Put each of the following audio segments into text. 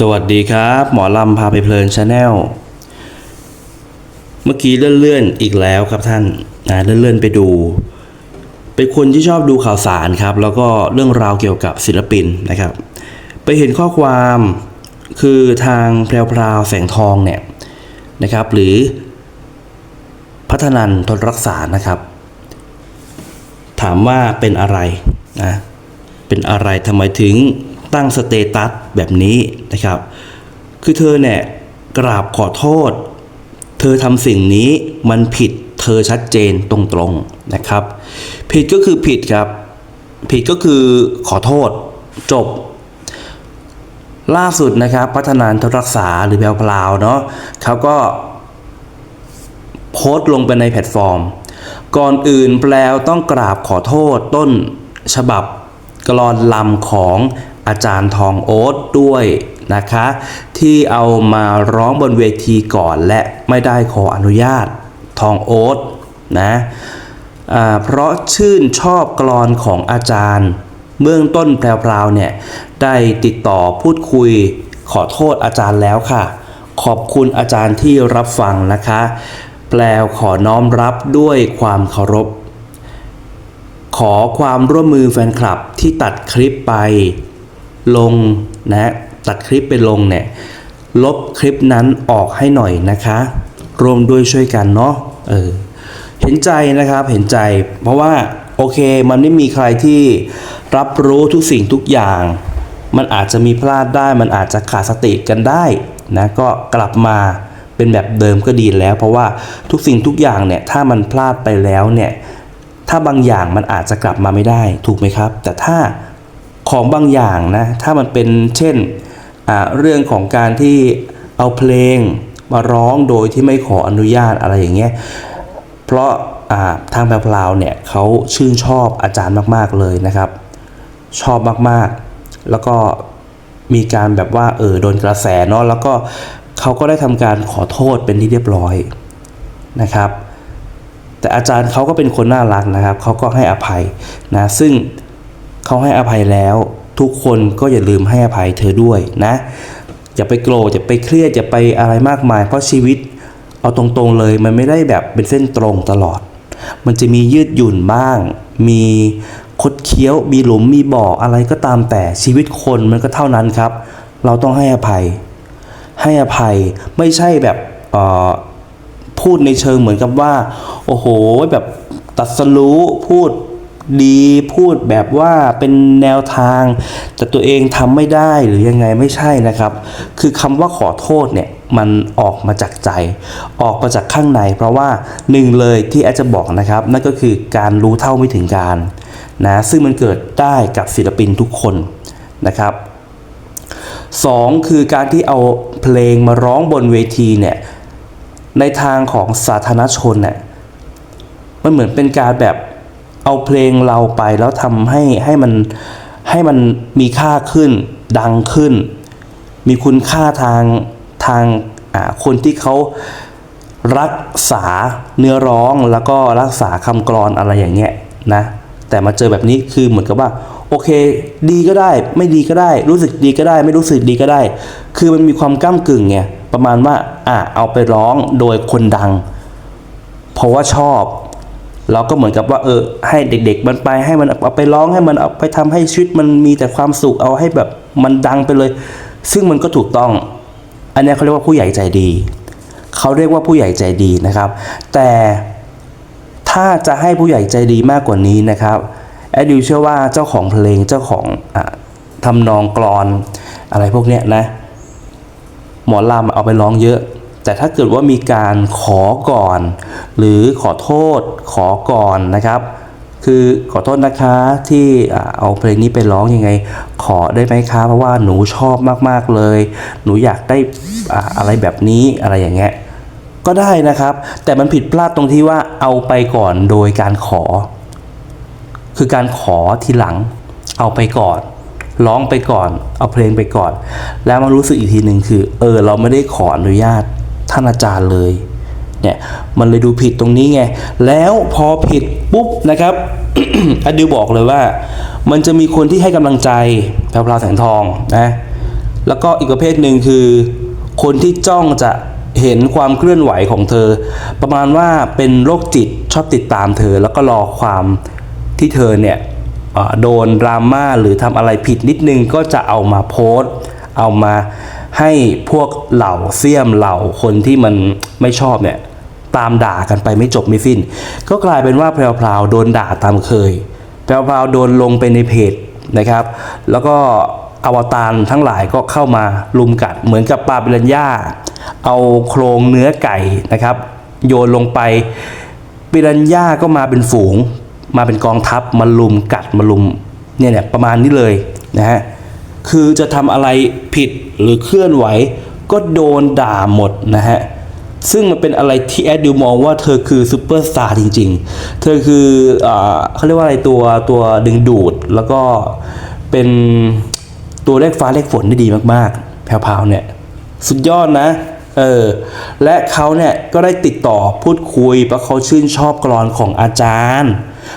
สวัสดีครับ หมอลำพาไปเพลินชาแนลเมื่อกี้เลื่อนๆอีกแล้วครับท่านนะเลื่อนๆไปดู เป็นคนที่ชอบดูข่าวสารครับ แล้วก็เรื่องราวเกี่ยวกับศิลปินนะครับ ไปเห็นข้อความคือทางแพรวพราวแสงทองเนี่ยนะครับ หรือพัฒนันทนรักษานะครับ ถามว่าเป็นอะไรนะเป็นอะไรทำไมถึง ตั้งสเตตัสแบบนี้นะครับ คือเธอเนี่ยกราบขอโทษ เธอทำสิ่งนี้มันผิดเธอชัดเจนตรงๆนะครับ ผิดก็คือผิดครับ ผิดก็คือขอโทษจบ ล่าสุดนะครับพัฒนานทรักษาหรือแพลวพลาวเนาะเขาก็โพสต์ลงไปในแพลตฟอร์ม ก่อนอื่นแปลวต้องกราบขอโทษต้นฉบับกลอนลำของ อาจารย์ทองโอ๊ตด้วยนะคะ ที่เอามาร้องบนเวทีก่อนและไม่ได้ขออนุญาตทองโอ๊ตนะเพราะชื่นชอบกลอนของอาจารย์เบื้องต้นแพรวๆเนี่ยได้ติดต่อพูดคุยขอโทษอาจารย์แล้วค่ะ ขอบคุณอาจารย์ที่รับฟังนะคะ แปลขอน้อมรับด้วยความเคารพ ขอความร่วมมือแฟนคลับที่ตัดคลิปไป ลงนะตัดคลิปไปลงเนี่ยลบคลิปนั้นออกให้หน่อยนะคะรวมด้วยช่วยกันเนาะเออเห็นใจนะครับเห็นใจ เพราะว่าโอเคมันไม่มีใครที่รับรู้ทุกสิ่งทุกอย่าง มันอาจจะมีพลาดได้ มันอาจจะขาดสติกันได้นะก็กลับมาเป็นแบบเดิมก็ดีแล้ว เพราะว่าทุกสิ่งทุกอย่างเนี่ยถ้ามันพลาดไปแล้วเนี่ยถ้าบางอย่างมันอาจจะกลับมาไม่ได้ถูกไหมครับ แต่ถ้า ของบางอย่างนะ ถ้ามันเป็นเช่นเรื่องของการที่เอาเพลงมาร้องโดยที่ไม่ขออนุญาตอะไรอย่างเงี้ย เพราะทางแพรวเนี่ยเขาชื่นชอบอาจารย์มากๆเลยนะครับ ชอบมากๆ แล้วก็มีการแบบว่าเออโดนกระแสเนาะแล้วก็เขาก็ได้ทำการขอโทษเป็นที่เรียบร้อยนะครับ แต่อาจารย์เขาก็เป็นคนน่ารักนะครับเขาก็ให้อภัยนะซึ่ง เขาให้อภัยแล้ว ทุกคนก็อย่าลืมให้อภัยเธอด้วยนะ อย่าไปโกรธอย่าไปเครียดอย่าไปอะไรมากมาย เพราะชีวิตเอาตรงๆเลยมันไม่ได้แบบเป็นเส้นตรงตลอด มันจะมียืดหยุ่นบ้าง มีคดเคี้ยว มีหลุมมีบ่ออะไรก็ตามแต่ชีวิตคนมันก็เท่านั้นครับ เราต้องให้อภัย ให้อภัยไม่ใช่แบบเออพูดในเชิงเหมือนกับว่า โอ้โหแบบตัดสรู้พูด ดีพูดแบบว่าเป็นแนวทาง แต่ตัวเองทำไม่ได้หรือยังไงไม่ใช่นะครับ คือคำว่าขอโทษเนี่ยมันออกมาจากใจ ออกมาจากข้างใน เพราะว่าหนึ่งเลยที่อาจจะบอกนะครับ นั่นก็คือการรู้เท่าไม่ถึงการนะซึ่งมันเกิดได้กับศิลปินทุกคนนะครับสองคือการที่เอาเพลงมาร้องบนเวทีเนี่ยในทางของสาธารณชนเนี่ยมันเหมือนเป็นการแบบ เอาเพลงเราไปแล้วทำให้ให้มันให้มันมีค่าขึ้น ดังขึ้น มีคุณค่าทางทางคนที่เขารักษาเนื้อร้องแล้วก็รักษาคำกรอนอะไรอย่างเงี้ยนะแต่มาเจอแบบนี้คือเหมือนกับว่า โอเค ดีก็ได้ ไม่ดีก็ได้ รู้สึกดีก็ได้ ไม่รู้สึกดีก็ได้ คือมันมีความก้ากึ่งไงประมาณว่าอะเอาไปร้องโดยคนดัง เพราะว่าชอบ เราก็เหมือนกับว่าเออให้เด็ก ๆ มันไปให้มันเอาไปร้องให้มันเอาไปทำให้ชีวิตมันมีแต่ความสุขเอาให้แบบมันดังไปเลย ซึ่งมันก็ถูกต้อง อันนี้เขาเรียกว่าผู้ใหญ่ใจดีเขาเรียกว่าผู้ใหญ่ใจดีนะครับ แต่ถ้าจะให้ผู้ใหญ่ใจดีมากกว่านี้นะครับแอดดิวเชื่อว่าเจ้าของเพลงเจ้าของอทำนองกรอนอะไรพวกเนี้ยนะหมอลำเอาไปร้องเยอะ แต่ถ้าเกิดว่ามีการขอก่อน หรือขอโทษขอก่อนนะครับ คือขอโทษนะคะที่เอาเพลงนี้ไปร้องยังไง ขอได้ไหมคะเพราะว่าหนูชอบมากๆเลย หนูอยากได้อ่าอะไรแบบนี้อะไรอย่างเงี้ยก็ได้นะครับ แต่มันผิดพลาดตรงที่ว่าเอาไปก่อนโดยการขอ คือการขอทีหลัง เอาไปก่อนร้องไปก่อน เอาเพลงไปก่อน แล้วมารู้สึกอีกทีหนึ่งคือ เออ เราไม่ได้ขออนุญาต ท่านอาจารย์เลยเนี่ยมันเลยดูผิดตรงนี้ไง แล้วพอผิดปุ๊บนะครับอดิวบอกเลยว่า มันจะมีคนที่ให้กำลังใจแพรวพราวแสงทองนะแล้วก็อีกประเภทหนึ่งคือ คนที่จ้องจะเห็นความเคลื่อนไหวของเธอ ประมาณว่าเป็นโรคจิตชอบติดตามเธอ แล้วก็รอความที่เธอเนี่ยโดนดราม่าหรือทำอะไรผิดนิดนึงก็จะเอามาโพสต์เอามา ให้พวกเหล่าเสี้ยมเหล่าคนที่มันไม่ชอบเนี่ยตามด่ากันไปไม่จบไม่สิ้น ก็กลายเป็นว่าแพรวๆโดนด่าตามเคยแพรวๆโดนลงไปในเพจนะครับ แล้วก็อวตารทั้งหลายก็เข้ามาลุมกัดเหมือนกับปลาปิรันย่าเอาโครงเนื้อไก่นะครับ โยนลงไปปิรันย่าก็มาเป็นฝูง มาเป็นกองทัพมาลุมกัดมาลุมเนี่ยเนี่ยประมาณนี้เลยนะฮะ คือจะทำอะไรผิดหรือเคลื่อนไหว ก็โดนด่าหมดนะฮะ ซึ่งมันเป็นอะไรที่แอดดิวมองว่าเธอคือซูเปอร์สตาร์จริงๆ เธอคืออเขาเรียกว่าอะไรตัวตัวดึงดูดแล้วก็เป็นตัวเลขฟ้าเลขฝนได้ดีมากๆ แพรวๆเนี่ย สุดยอดนะเออและเขาเนี่ยก็ได้ติดต่อพูดคุยเพราะเขาชื่นชอบกรอนของอาจารย์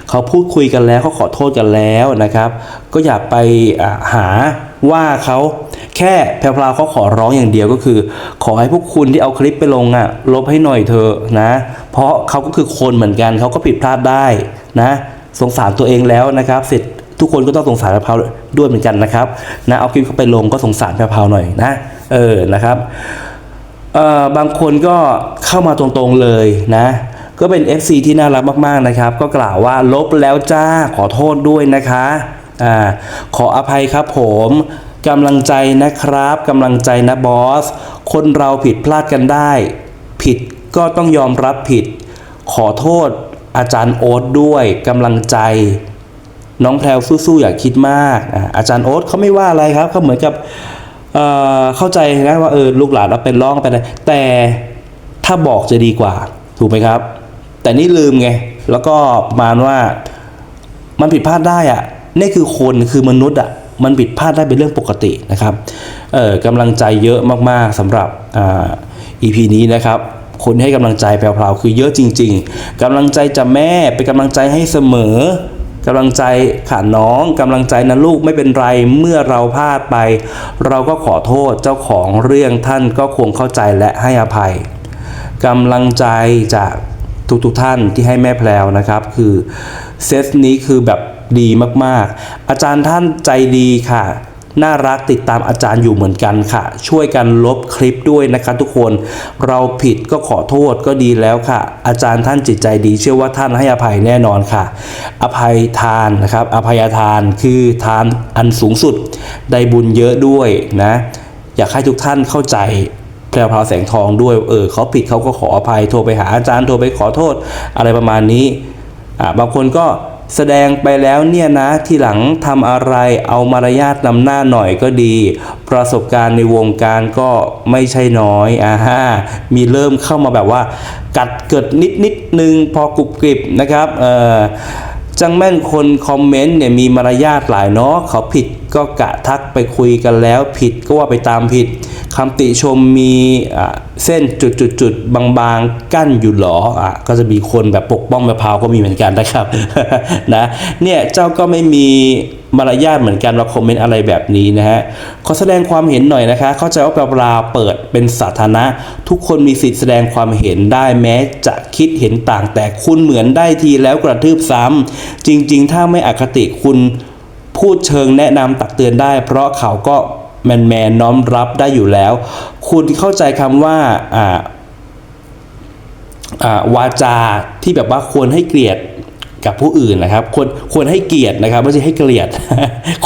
เขาพูดคุยกันแล้วเขาขอโทษกันแล้วนะครับ ก็อย่าไปหา ว่าเขาแค่แพรวๆเขาขอร้องอย่างเดียวก็คือ ขอให้พวกคุณที่เอาคลิปไปลงอะลบให้หน่อยเถอะนะ เพราะเขาก็คือคนเหมือนกันเขาก็ผิดพลาดได้นะ สงสารตัวเองแล้วนะครับเสร็จทุกคนก็ต้องสงสารแพรวด้วยเหมือนกันนะครับนะเอาคลิปเขาไปลงก็สงสารแพรวหน่อยนะ เออนะครับเอ่อบางคนก็เข้ามาตรงๆเลยนะก็เป็น FC ที่น่ารักมากๆนะครับ ก็กล่าวว่าลบแล้วจ้าขอโทษด้วยนะคะ อ่าขออภัยครับผมกำลังใจนะครับกำลังใจนะบอส คนเราผิดพลาดกันได้ ผิดก็ต้องยอมรับผิด ขอโทษอาจารย์โอ๊ตด้วยกำลังใจ น้องแพรวสู้ๆอย่าคิดมากอ่าอาจารย์โอ๊ตเขาไม่ว่าอะไรครับเขาเหมือนกับเอ่อเข้าใจนะว่าเออลูกหลานเราเป็นร้องไปเลยแต่ถ้าบอกจะดีกว่า ถูกไหมครับ แต่นี่ลืมไง แล้วก็ประมาณว่ามันผิดพลาดได้อะ นี่คือคนคือมนุษย์อะมันผิดพลาดได้เป็นเรื่องปกตินะครับเออกำลังใจเยอะมากๆสำหรับอ่า EP นี้นะครับคนให้กำลังใจแพรวๆคือเยอะจริง ๆกำลังใจจากแม่เป็นกำลังใจให้เสมอกำลังใจค่ะน้องกำลังใจนะลูกไม่เป็นไรเมื่อเราพลาดไป เราก็ขอโทษเจ้าของเรื่องท่านก็คงเข้าใจและให้อภัยกำลังใจจากทุกๆท่านที่ให้แม่แพลวนะครับ คือเซตนี้คือแบบ ดีมากๆ อาจารย์ท่านใจดีค่ะ น่ารักติดตามอาจารย์อยู่เหมือนกันค่ะ ช่วยกันลบคลิปด้วยนะคะทุกคน เราผิดก็ขอโทษก็ดีแล้วค่ะ อาจารย์ท่านจิตใจดี เชื่อว่าท่านให้อภัยแน่นอนค่ะ อภัยทานนะครับ อภัยทานคือทานอันสูงสุด ได้บุญเยอะด้วยนะ อยากให้ทุกท่านเข้าใจแพรวพราวแสงทองด้วย เออเขาผิดเขาก็ขออภัย โทรไปหาอาจารย์ โทรไปขอโทษ อะไรประมาณนี้ อ่า บางคนก็ แสดงไปแล้วเนี่ยนะที่หลังทำอะไรเอามารยาทนำหน้าหน่อยก็ดี ประสบการณ์ในวงการก็ไม่ใช่น้อยอ่าฮะมีเริ่มเข้ามาแบบว่า กัดเกิดนิดนิดนึงพอกรุบกริบนะครับเออจังแม่นคนคอมเมนต์เนี่ยมีมารยาทหลายเนาะเขาผิด ก็กะทักไปคุยกันแล้วผิดก็ว่าไปตามผิดคำติชมมีเส้นจุดๆๆบางๆ กั้นอยู่หรออะก็จะมีคนแบบปกป้องมะพาวก็มีเหมือนกันนะครับนะเนี่ยเจ้าก็ไม่มีมารยาทเหมือนกันมาคอมเมนต์อะไรแบบนี้นะฮะขอแสดงความเห็นหน่อยนะคะ เข้าใจว่าเปล่าเปิดเป็นสาธารณะ ทุกคนมีสิทธิ์แสดงความเห็นได้แม้จะคิดเห็นต่างแต่คุณเหมือนได้ทีแล้วกระทืบซ้ำจริง ๆ ถ้าไม่อคติคุณ พูดเชิงแนะนำตักเตือนได้ เพราะเขาก็แมนแมนน้อมรับได้อยู่แล้ว คุณเข้าใจคำว่าอ่าอ่าวาจาที่แบบว่าควรให้เกียรติ กับผู้อื่นนะครับควรควรให้เกียรตินะครับไม่ใช่ให้เกลียด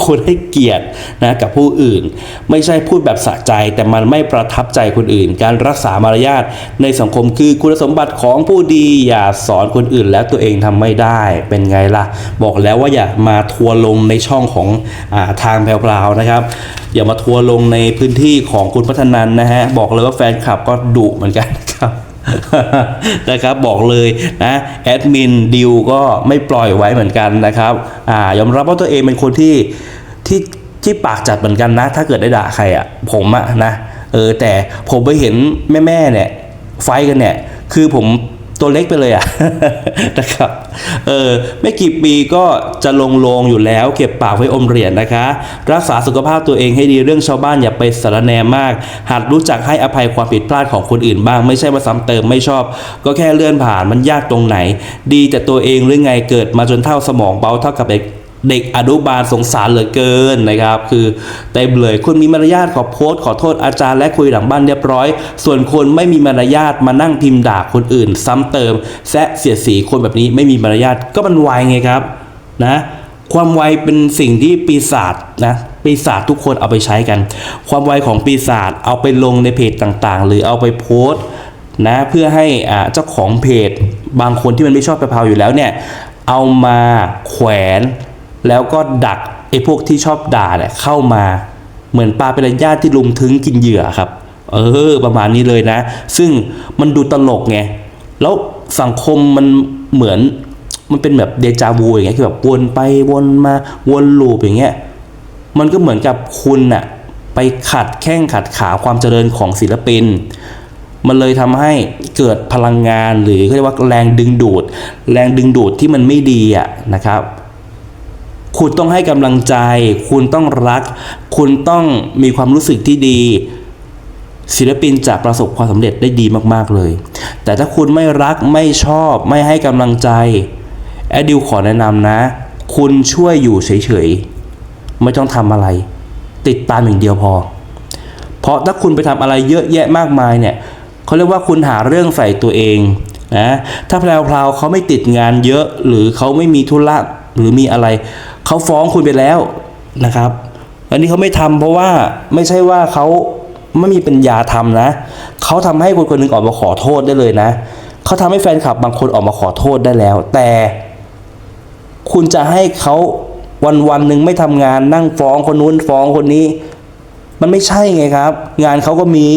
ควรให้เกียรตินะกับผู้อื่น ไม่ใช่พูดแบบสะใจ แต่มันไม่ประทับใจคนอื่น การรักษามารยาทในสังคมคือคุณสมบัติของผู้ดีอย่าสอนคนอื่น แล้วตัวเองทำไม่ได้เป็นไงล่ะ บอกแล้วว่าอย่ามาทัวร์ลงในช่องของอาทางแพรวๆนะครับ อย่ามาทัวร์ลงในพื้นที่ของคุณพัฒนันนะฮะบอกเลยว่าแฟนคลับก็ดุเหมือนกันครับ นะครับบอกเลยนะแอดมินดิวก็ไม่ปล่อยไว้เหมือนกันนะครับอ่ายอมรับว่าตัวเองเป็นคนที่ที่ที่ปากจัดเหมือนกันนะ ถ้าเกิดได้ด่าใครอะ่ะผมอะนะเออแต่ผมไปเห็นแม่แม่เนี่ยไฟกันเนี่ยคือผม ตัวเล็กไปเลยอะนะครับเออไม่กี่ปีก็จะลงโลงอยู่แล้ว เก็บปากไว้อมเหรียญนะคะ รักษาสุขภาพตัวเองให้ดีเรื่องชาวบ้านอย่าไปสารแนมาก หัดรู้จักให้อภัยความผิดพลาดของคนอื่นบ้าง ไม่ใช่ว่าซ้ำเติมไม่ชอบ ก็แค่เลื่อนผ่านมันยากตรงไหน ดีแต่ตัวเองหรือไงเกิดมาจนเท่าสมองเบาเท่ากับเด็ก เด็กอนุบาลสงสารเหลือเกินนะครับ คือเต็มเลยคุณมีมารยาทขอโพสต์ขอโทษอาจารย์และคุยหลังบ้านเรียบร้อย ส่วนคนไม่มีมารยาทมานั่งพิมพ์ด่าคนอื่น ซ้ำเติมแซะเสียสีคนแบบนี้ไม่มีมารยาทก็มันไวไงครับนะความไวเป็นสิ่งที่ปีศาจนะปีศาจทุกคนเอาไปใช้กัน ความไวของปีศาจเอาไปลงในเพจต่างๆ หรือเอาไปโพสต์นะเพื่อให้อ่าเจ้าของเพจ บางคนที่มันไม่ชอบกะเพราอยู่แล้วเนี่ยเอามาแขวน แล้วก็ดักไอ้พวกที่ชอบด่าเนี่ยเข้ามาเหมือนปลาเป็นญาติที่ลุมถึงกินเหยื่อครับ เออ ประมาณนี้เลยนะ ซึ่งมันดูตลกไง แล้วสังคมมันเหมือนมันเป็นแบบเดจาวูอย่างเงี้ยคือแบบวนไปวนมาวนลูปอย่างเงี้ยมันก็เหมือนกับคุณน่ะไปขัดแข้งขัดขาความเจริญของศิลปิน มันเลยทำให้เกิดพลังงานหรือเขาเรียกว่าแรงดึงดูด แรงดึงดูดที่มันไม่ดีอะนะครับ คุณต้องให้กำลังใจ คุณต้องรัก คุณต้องมีความรู้สึกที่ดี ศิลปินจะประสบความสำเร็จได้ดีมากๆเลย แต่ถ้าคุณไม่รักไม่ชอบไม่ให้กำลังใจแอดดิวขอแนะนำนะ คุณช่วยอยู่เฉยๆ ไม่ต้องทำอะไร ติดตามอย่างเดียวพอ เพราะถ้าคุณไปทำอะไรเยอะแยะมากมายเนี่ยเขาเรียกว่าคุณหาเรื่องใส่ตัวเองนะถ้าแพลวๆเขาไม่ติดงานเยอะหรือเขาไม่มีธุระ หรือมีอะไร เขาฟ้องคุณไปแล้วนะครับ อันนี้เขาไม่ทำเพราะว่าไม่ใช่ว่าเขาไม่มีปัญญาทำนะ เขาทำให้คนคนหนึ่งออกมาขอโทษได้เลยนะ เขาทำให้แฟนคลับบางคนออกมาขอโทษได้แล้ว แต่คุณจะให้เขาวันวันหนึ่งไม่ทำงานนั่งฟ้องคนนู้นฟ้องคนนี้ มันไม่ใช่ไงครับ งานเขาก็มี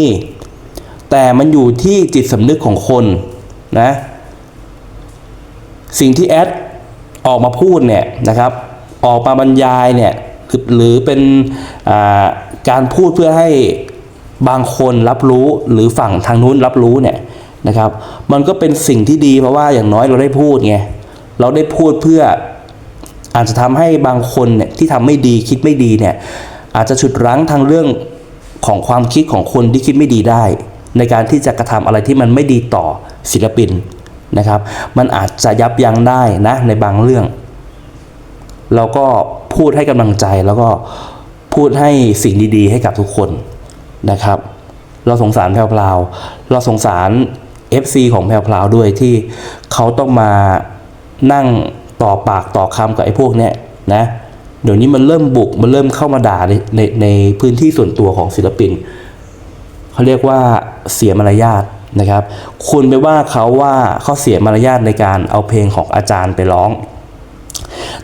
แต่มันอยู่ที่จิตสำนึกของคนนะ สิ่งที่แอด ออกมาพูดเนี่ยนะครับ ออกมาบรรยายเนี่ยหรือเป็นการพูดเพื่อให้บางคนรับรู้หรือฝั่งทางนู้นรับรู้เนี่ยนะครับ มันก็เป็นสิ่งที่ดีเพราะว่าอย่างน้อยเราได้พูดไงเราได้พูดเพื่ออาจจะทำให้บางคนเนี่ยที่ทำไม่ดีคิดไม่ดีเนี่ยอาจจะฉุดรั้งทางเรื่องของความคิดของคนที่คิดไม่ดีได้ ในการที่จะกระทำอะไรที่มันไม่ดีต่อศิลปิน นะครับ มันอาจจะยับยั้งได้นะในบางเรื่องเราก็พูดให้กำลังใจแล้วก็พูดให้สิ่งดีๆ ให้กับทุกคนนะครับ เราสงสารแพรวพราวเราสงสาร FC ของแพรวพราวด้วยที่เขาต้องมานั่งต่อปากต่อคำกับไอ้พวกเนี้ยนะเดี๋ยวนี้มันเริ่มบุกมันเริ่มเข้ามาด่าในในในพื้นที่ส่วนตัวของศิลปินเขาเรียกว่าเสียมารยาท นะครับ คุณไปว่าเขาว่าเขาเสียมารยาทในการเอาเพลงของอาจารย์ไปร้อง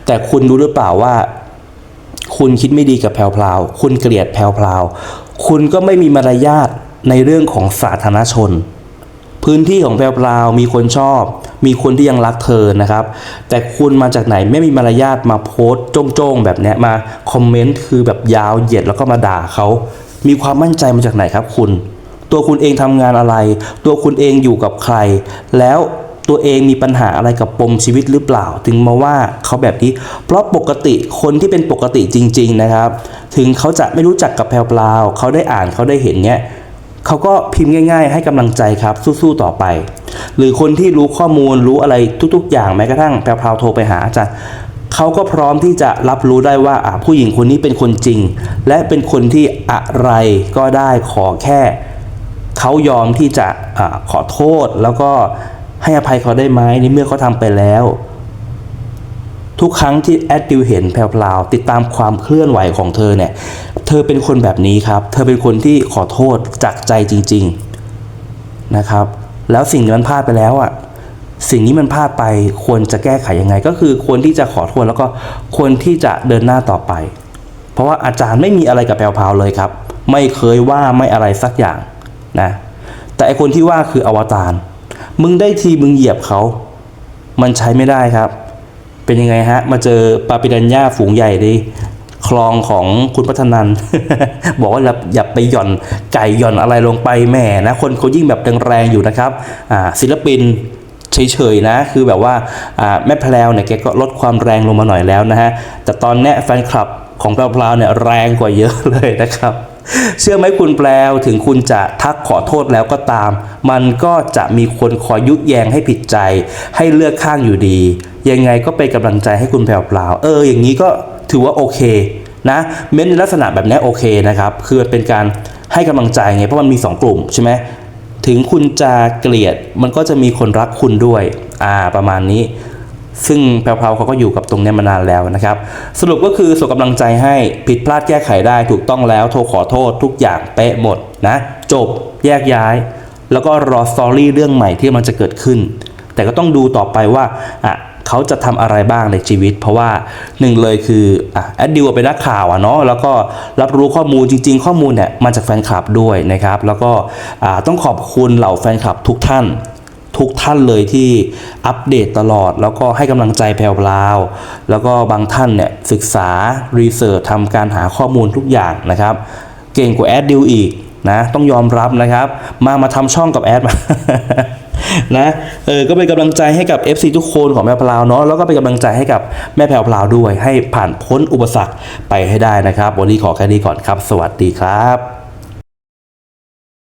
แต่คุณรู้หรือเปล่าว่า คุณคิดไม่ดีกับแพรวพราวคุณเกลียดแพรวพราวคุณก็ไม่มีมารยาทในเรื่องของสาธารณชน พื้นที่ของแพรวพราวมีคนชอบ มีคนที่ยังรักเธอนะครับ แต่คุณมาจากไหนไม่มีมารยาทมาโพสต์โจ้งๆแบบนี้มาคอมเมนต์คือแบบยาวเหยียดแล้วก็มาด่าเขามีความมั่นใจมาจากไหนครับคุณ ตัวคุณเองทำงานอะไร ตัวคุณเองอยู่กับใคร แล้วตัวเองมีปัญหาอะไรกับปมชีวิตหรือเปล่า ถึงมาว่าเขาแบบนี้ เพราะปกติคนที่เป็นปกติจริง ๆนะครับ ถึงเขาจะไม่รู้จักกับแพลวพราวเขาได้อ่านเขาได้เห็นเนี้ยเขาก็พิมพ์ง่ายๆ ให้กำลังใจครับสู้ๆต่อไป หรือคนที่รู้ข้อมูลรู้อะไรทุกๆ อย่างแม้กระทั่งแพรวๆโทรไปหาอาจารย์เขาก็พร้อมที่จะรับรู้ได้ว่าผู้หญิงคนนี้เป็นคนจริง และเป็นคนที่อะไรก็ได้ขอแค่ เขายอมที่จะอขอโทษแล้วก็ให้อภัยเขาได้ไหมในเมื่อเขาทำไปแล้ว ทุกครั้งที่แอดดิวเห็นแพรวๆติดตามความเคลื่อนไหวของเธอเนี่ย เธอเป็นคนแบบนี้ครับ เธอเป็นคนที่ขอโทษจากใจจริง ๆนะครับ แล้วสิ่งที่มันพลาดไปแล้วอะสิ่งนี้มันพลาดไปควรจะแก้ไขยังไง ก็คือควรที่จะขอโทษแล้วก็ควรที่จะเดินหน้าต่อไป เพราะว่าอาจารย์ไม่มีอะไรกับแพรวๆเลยครับ ไม่เคยว่าไม่อะไรสักอย่าง นะแต่ไอคนที่ว่าคืออวตารมึงได้ทีมึงเหยียบเขา มันใช้ไม่ได้ครับ เป็นยังไงฮะ มาเจอปาปิรันย่าฝูงใหญ่ดิคลองของคุณพัฒนัน บอกว่าอย่าอย่าไปหย่อนไก่หย่อนอะไรลงไปแหม่นะคนเขายิ่งแบบแรงๆอยู่นะครับศิลปินเฉยๆนะ คือแบบว่าแม่แพลวเนี่ยแกก็ลดความแรงลงมาหน่อยแล้วนะฮะ แต่ตอนนี้แฟนคลับของแพรวๆเนี่ยแรงกว่าเยอะเลยนะครับ เชื่อไหมคุณแปลวถึงคุณจะทักขอโทษแล้วก็ตาม มันก็จะมีคนคอยยุแยงให้ผิดใจ ให้เลือกข้างอยู่ดี ยังไงก็เป็นกำลังใจให้คุณแพรวๆเออ อย่างนี้ก็ถือว่าโอเคนะเม้นในลักษณะแบบนี้โอเคนะครับ คือมันเป็นการให้กำลังใจไงเพราะมันมีสองกลุ่มใช่ไหมถึงคุณจะเกลียดมันก็จะมีคนรักคุณด้วย อ่าประมาณนี้ ซึ่งแพรวๆเขาก็อยู่กับตรงนี้มานานแล้วนะครับ สรุปก็คือส่งกำลังใจให้ผิดพลาดแก้ไขได้ถูกต้องแล้วโทรขอโทษทุกอย่างเป๊ะหมดนะจบแยกย้าย แล้วก็รอสตอรี่เรื่องใหม่ที่มันจะเกิดขึ้น แต่ก็ต้องดูต่อไปว่าอะเขาจะทำอะไรบ้างในชีวิต เพราะว่าหนึ่งเลยคืออะแอดดิวเป็นนักข่าวอะเนาะแล้วก็รับรู้ข้อมูลจริง ๆ ข้อมูลเนี่ยมาจากแฟนคลับด้วยนะครับ แล้วก็อ่าต้องขอบคุณเหล่าแฟนคลับทุกท่าน ทุกท่านเลยที่อัปเดตตลอด แล้วก็ให้กำลังใจแพรวพราวแล้วก็บางท่านเนี่ยศึกษารีเสิร์ชทำการหาข้อมูลทุกอย่างนะครับ เก่งกว่าแอดดิวอีกนะต้องยอมรับนะครับ มามาทำช่องกับแอดมานะเออก็เป็นกำลังใจให้กับ FC ทุกคนของแม่พราวเนาะแล้วก็เป็นกำลังใจให้กับแม่แพรวพราวด้วย ให้ผ่านพ้นอุปสรรคไปให้ได้นะครับ วันนี้ขอแค่นี้ก่อนครับ สวัสดีครับ